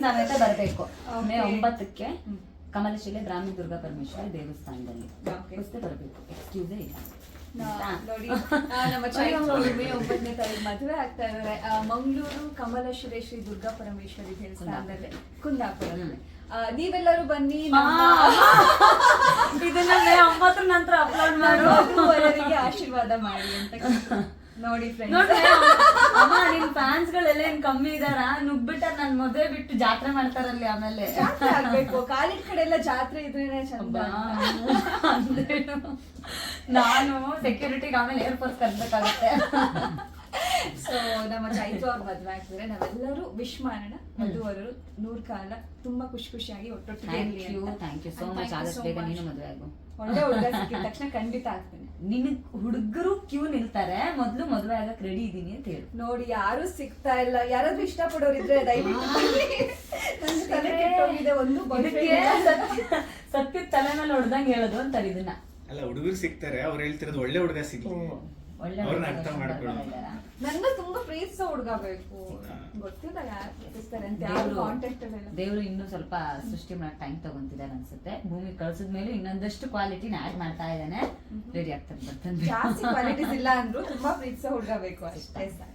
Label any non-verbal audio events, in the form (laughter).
ಸಮೇತ ಬರಬೇಕು ಮೇ. ಒಂಬತ್ತಕ್ಕೆ. ಕಮಲಶಿಲೆ ಬ್ರಾಹ್ಮಿ ದುರ್ಗಾ ಪರಮೇಶ್ವರ ದೇವಸ್ಥಾನದಲ್ಲಿ. ಪುಸ್ತಕ ಬರಬೇಕು. ಎಕ್ಸ್ಕ್ಯೂಸೇ ಇಲ್ಲ? ನೋಡಿ ನಮ್ಮ (laughs) ಮೇ ಒಂಬತ್ತನೇ ತಾರೀಕು ಮದುವೆ ಆಗ್ತಾ ಇದಾರೆ ಮಂಗಳೂರು ಕಮಲಶಿಲೆ ಶ್ರೀ ದುರ್ಗಾ ಪರಮೇಶ್ವರಿ ದೇವಸ್ಥಾನದಲ್ಲಿ ಕುಂದಾಪುರದಲ್ಲಿ. ನೀವೆಲ್ಲರೂ ಬನ್ನಿ (laughs) ನಮ್ಮ ಇದನ್ನ ಮೇ ಒಂಬತ್ತರ ನಂತರ ಅಪ್ಲೋಡ್ ಮಾಡು ವಧುವರರಿಗೆ ಆಶೀರ್ವಾದ ಮಾಡಿ ಅಂತ ನೋಡಿ ಅಮ್ಮ ನಿನ್ ಫ್ಯಾನ್ಸ್ ಗಳೆಲ್ಲ ಏನ್ ಕಮ್ಮಿ ಇದಾರ? ನುಗ್ಬಿಟ್ಟ ನನ್ ಮದ್ವೆ ಬಿಟ್ಟು ಜಾತ್ರೆ ಮಾಡ್ತಾರಲ್ಲಿ ಆಮೇಲೆ. ಜಾತ್ರೆ ಆಗ್ಬೇಕು. ಕಾಲಿನ ಕಡೆ ಎಲ್ಲ ಜಾತ್ರೆ ಇದ್ರೇನೆ ಚಂದ (laughs) ನಾನು ಸೆಕ್ಯೂರಿಟಿಗೆ ಆಮೇಲೆ ಏರ್ಫೋರ್ಸ್ ಕರ್ಬೇಕಾಗುತ್ತೆ. ಸೊ ನಮ್ಮ ಚೈತ್ರ ಅವ್ರ ಮದ್ವೆ ಆಗ್ತಿದ್ರೆ ನಾವೆಲ್ಲರೂ ವಿಶ್ ಮಾಡೋಣ. ಮದುವರು ನೂರ್ ಕಾಲ ತುಂಬಾ ಖುಷಿ ಖುಷಿಯಾಗಿ ಒಟ್ಟೊಟ್ಟಿಗೆ ಥ್ಯಾಂಕ್ ಇರ್ಲಿ ಯು ಅಂತ. Thank you so And much thank you ಆದಷ್ಟು so ಬೇಗ much. ನೀನು ಮದುವೆ ಆಗು. ಒಳ್ಳೆ ಹುಡುಗ ಸಿಕ್ಕಿದ ತಕ್ಷಣ ಖಂಡಿತ ಆಗ್ತೇನೆ. ನಿನಗ್ ಹುಡುಗರು ಕ್ಯೂ ನಿಲ್ತಾರೆ? ಮೊದ್ಲು ಮದುವೆ ಆಗಕ್ ರೆಡಿ ಇದೀನಿ ಅಂತ ಹೇಳು. ನೋಡಿ ಯಾರು ಸಿಗ್ತಾ ಇಲ್ಲ. ಯಾರಾದ್ರೂ ಇಷ್ಟಪಡೋರು ಇದ್ರೆ ದಯವಿಟ್ಟು ಬನ್ನಿ. ನನ್ಗೆ ತಲೆ ಕೆಟ್ಟೋಗಿದೆ ಒಂದು boyfriend ಇಲ್ಲ. ಸತ್ಯ- ಸತ್ಯದ ತಲೆ ಮೇಲೆ ಹೊಡ್ದಂಗ್ ಹೇಳೋದು ಅಂತಾರೆ ಇದನ್ನ. ಅಲ್ಲ ಹುಡುಗರು ಸಿಗ್ತಾರೆ. ಅವ್ರು ಹೇಳ್ತಿರೋದು ಒಳ್ಳೆ ಹುಡುಗ ಸಿಗ್ಲಿ. ಒಳ್ಳೆ ಅವ್ರನ್ನ ಅರ್ಥ ಮಾಡ್ಕೊಳ್ಳೋ ನನ್ಗೂ ತುಂಬಾ ಪ್ರೀತಿಸೋ ಹುಡುಗ ಬೇಕು. ಗೊತ್ತಿಲ್ಲ ಯಾರು ಪ್ರೀತಿಸ್ತಾರೆ ಅಂತ ಯಾರು ದೇವ್ರು ಕಾಂಟ್ಯಾಕ್ಟ್ ಇಲ್ಲ. ದೇವ್ರು ಇನ್ನೂ ಸ್ವಲ್ಪ ಸೃಷ್ಟಿ ಮಾಡಕ್ ಟೈಮ್ ತಗೊಂತಿದ್ದಾರೆ ಅನ್ಸುತ್ತೆ. ಭೂಮಿ ಕಳ್ಸಿದ ಮೇಲೆ ಇನ್ನೊಂದಷ್ಟು ಕ್ವಾಲಿಟಿನ ಆಡ್ ಮಾಡ್ತಾ ಇದ್ದಾನೆ. ರೆಡಿ ಆಗ್ತಾನೆ ಬರ್ತಾನೆ ಜಾಸ್ತಿ ಕ್ವಾಲಿಟೀಸ್ ಇಲ್ಲ ಅಂದ್ರು ತುಂಬಾ ಪ್ರೀತಿಸೋ ಹುಡುಗ ಬೇಕು ಅಷ್ಟೇ ಸಾಕು.